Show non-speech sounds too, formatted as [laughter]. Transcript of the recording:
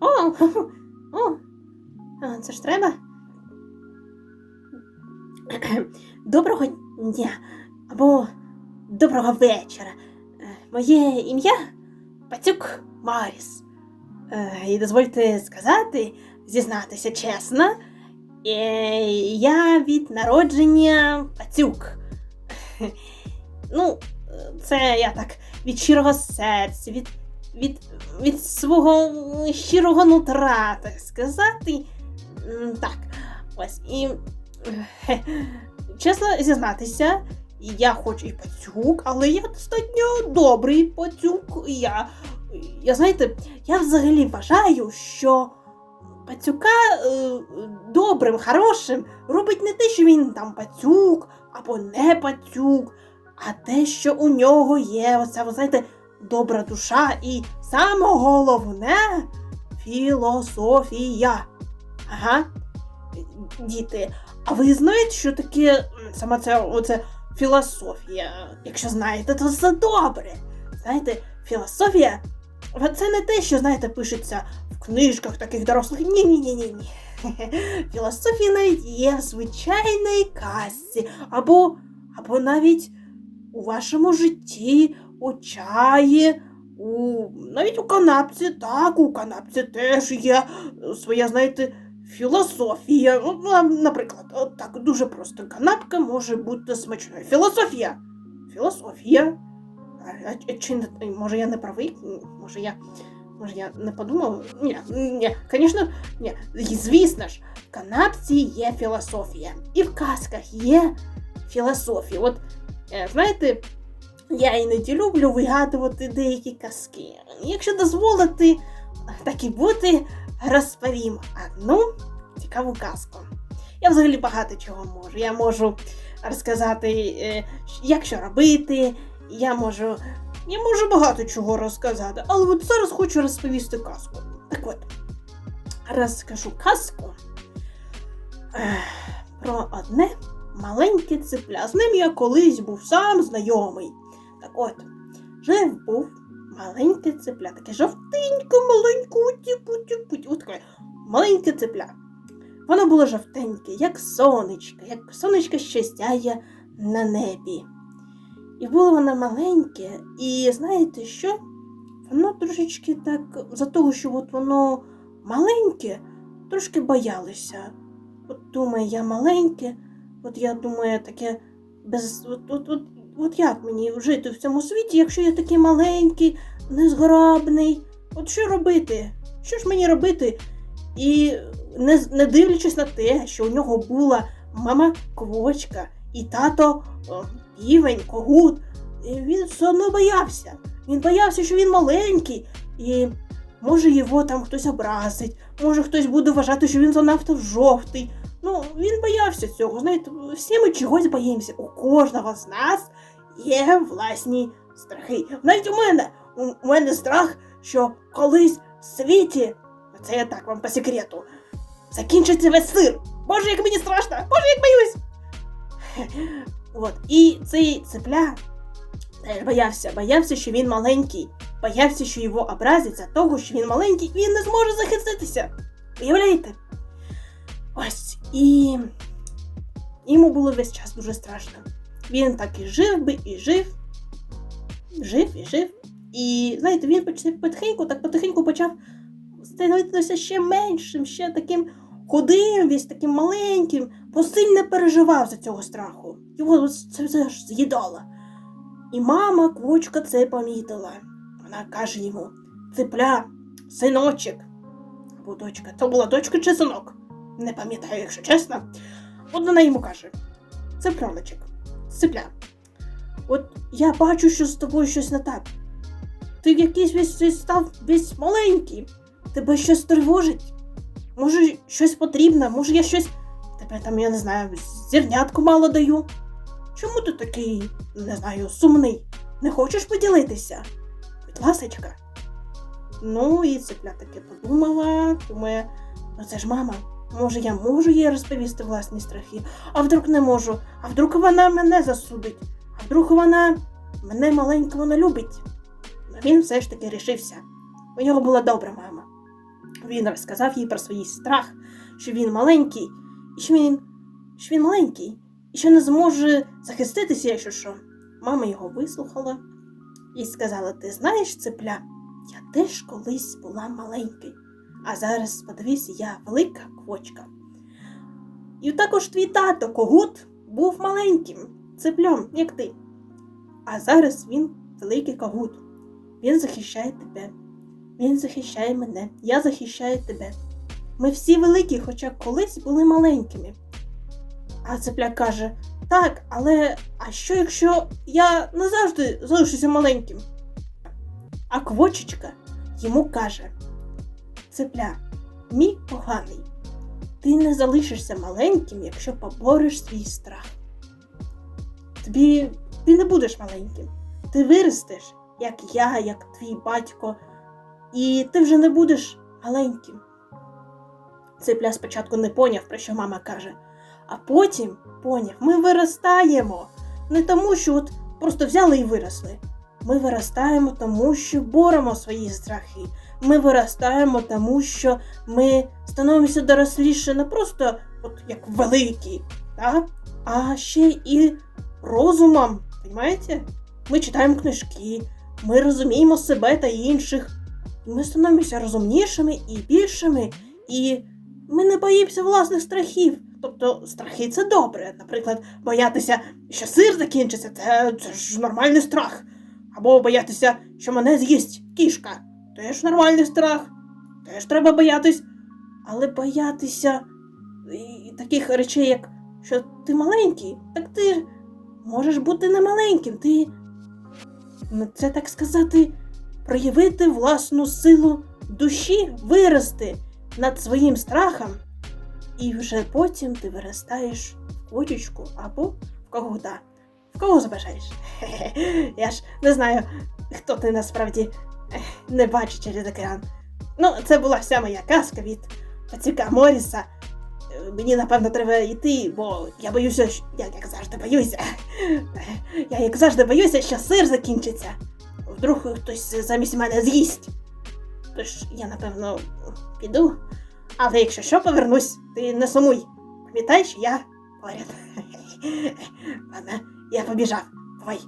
О, о, це ж треба. Доброго дня або доброго вечора. Е, Моє ім'я Пацюк Маріс. Е, І дозвольте сказати, зізнатися чесно, е, я від народження Пацюк. Ну, це я так від щирого серця, від, від, від свого щирого нутра, так сказати. Так, ось і. е, Чесно зізнатися, я хоч і пацюк, але я достатньо добрий пацюк. Я, я знаєте, я взагалі вважаю, що пацюка е, добрим, хорошим робить не те, що він там пацюк або не пацюк, а те, що у нього є оця, ви знаєте, добра душа і саме головне філософія. Ага. Діти, а ви знаєте, що таке м, саме це оце філософія? Якщо знаєте, то це добре. Знаєте, філософія це не те, що, знаєте, пишеться в книжках таких дорослих. Ні-ні-ні-ні. Філософія навіть є в звичайній казці, або, або навіть у вашому житті, у чаї, у навіть у канапці, так, у канапці теж є е, своя, знаєте, філософія. Ну, наприклад, так дуже просто. Канапка може бути смачною. Філософія. Філософія. А, чи може я не правий? Може я. Може я не подумав? Ні, ні, звісно, ні. Звісно ж, в канапці є філософія. І в казках є філософія. От, знаєте, я іноді люблю вигадувати деякі казки. Якщо дозволити, так і бути, розповім одну цікаву казку. Я взагалі багато чого можу. Я можу розказати, е, як що робити, я можу. Я можу багато чого розказати, але от зараз хочу розповісти казку. Так от, розкажу казку про одне маленьке ципля. З ним я колись був сам знайомий. Так от, жив був маленьке ципля, таке жовтеньке, маленьке. От таке маленьке ципля. Воно було жовтеньке, як сонечко, як сонечко, що сяє на небі. І було воно маленьке, і знаєте що? Воно трошечки так, за того, що от воно маленьке, трошки боялося. От думаю, я маленьке, от я думаю, таке без. От, от, от, от як мені жити в цьому світі, якщо я такий маленький, незграбний? От що робити? Що ж мені робити? І не, не дивлячись на те, що у нього була мама квочка і тато о, півень, когут, він все одно боявся. Він боявся, що він маленький, і може його там хтось образить, може хтось буде вважати, що він занадто жовтий. Ну, він боявся цього. Знаєте, всі ми чогось боїмося. У кожного з нас є власні страхи. Навіть у мене, у, мене страх, що колись в світі, це я так вам по секрету, закінчиться весь сир. Боже, як мені страшно! Боже, як боюсь! [laughs] От, і цей цепля теж боявся, боявся, що він маленький, боявся, що його образять за того, що він маленький, він не зможе захиститися. Уявляєте? Ось і йому було весь час дуже страшно. Він так і жив би, і жив, жив і жив. І знаєте, він поч- потихеньку, так потихеньку почав становитися ще меншим, ще таким худим, весь таким маленьким, бо сильно переживав за цього страху. Його це все ж з'їдало. І мама квочка це помітила. Вона каже йому: Ципля, синочок. Або дочка. Це була дочка чи синок? Не пам'ятаю, якщо чесно. От вона йому каже: це Ципроночок, ципля. От я бачу, що з тобою щось не так. Ти якийсь весь став весь маленький. Тебе щось тривожить? Може, щось потрібно, може я щось. Тебе там, я не знаю, зернятку мало даю. Чому ти такий, не знаю, сумний? Не хочеш поділитися? Будь ласочка. Ну, і цепля таки подумала, думає, ну це ж мама. Може, я можу їй розповісти власні страхи, а вдруг не можу, а вдруг вона мене засудить, а вдруг вона мене маленького не любить. але він все ж таки рішився. У нього була добра мама. Він розказав їй про свій страх, що він маленький, і що він, що він маленький, і що не зможе захиститися, якщо що. Мама його вислухала і сказала: Ти знаєш, цепля, я теж колись була маленький, а зараз, подивись, я велика квочка. І також твій тато Когут був маленьким цеплем, як ти. А зараз він великий Когут. Він захищає тебе. Він захищає мене, я захищаю тебе. Ми всі великі, хоча колись були маленькими. А цепляк каже: Так, але а що якщо я назавжди залишуся маленьким? А квочечка йому каже: Цепля, мій поганий, ти не залишишся маленьким, якщо побореш свій страх. Тобі ти не будеш маленьким. Ти виростеш, як я, як твій батько, і ти вже не будеш маленьким. Цепля спочатку не поняв, про що мама каже, а потім поняв, ми виростаємо. Не тому, що от просто взяли і виросли. Ми виростаємо тому, що боремо свої страхи. Ми виростаємо тому, що ми становимося доросліше не просто от як великі, так? а ще і розумом. Понимаєте? Ми читаємо книжки, ми розуміємо себе та інших. Ми становимося розумнішими і більшими, і ми не боїмося власних страхів. Тобто страхи це добре. Наприклад, боятися, що сир закінчиться, це, це ж нормальний страх. Або боятися, що мене з'їсть кішка. Теж нормальний страх. Теж треба боятись. Але боятися і таких речей, як що ти маленький, так ти можеш бути не маленьким. Ти. Ну, це так сказати, проявити власну силу душі, вирости над своїм страхом, і вже потім ти виростаєш в кочечку або в когута. В кого забажаєш? [laughs] Я ж не знаю, хто ти насправді не бачить через екран. Ну, це була вся моя казка від Пацюка Моріса. Е, Мені, напевно, треба йти, бо я боюся, що... я як завжди боюся. Я як завжди боюся, що сир закінчиться. Вдруг хтось замість мене з'їсть. Тож я, напевно, піду. Але якщо що, повернусь, ти не сумуй. Пам'ятай, що я поряд. [laughs] Ладно, я побіжав. Бувай.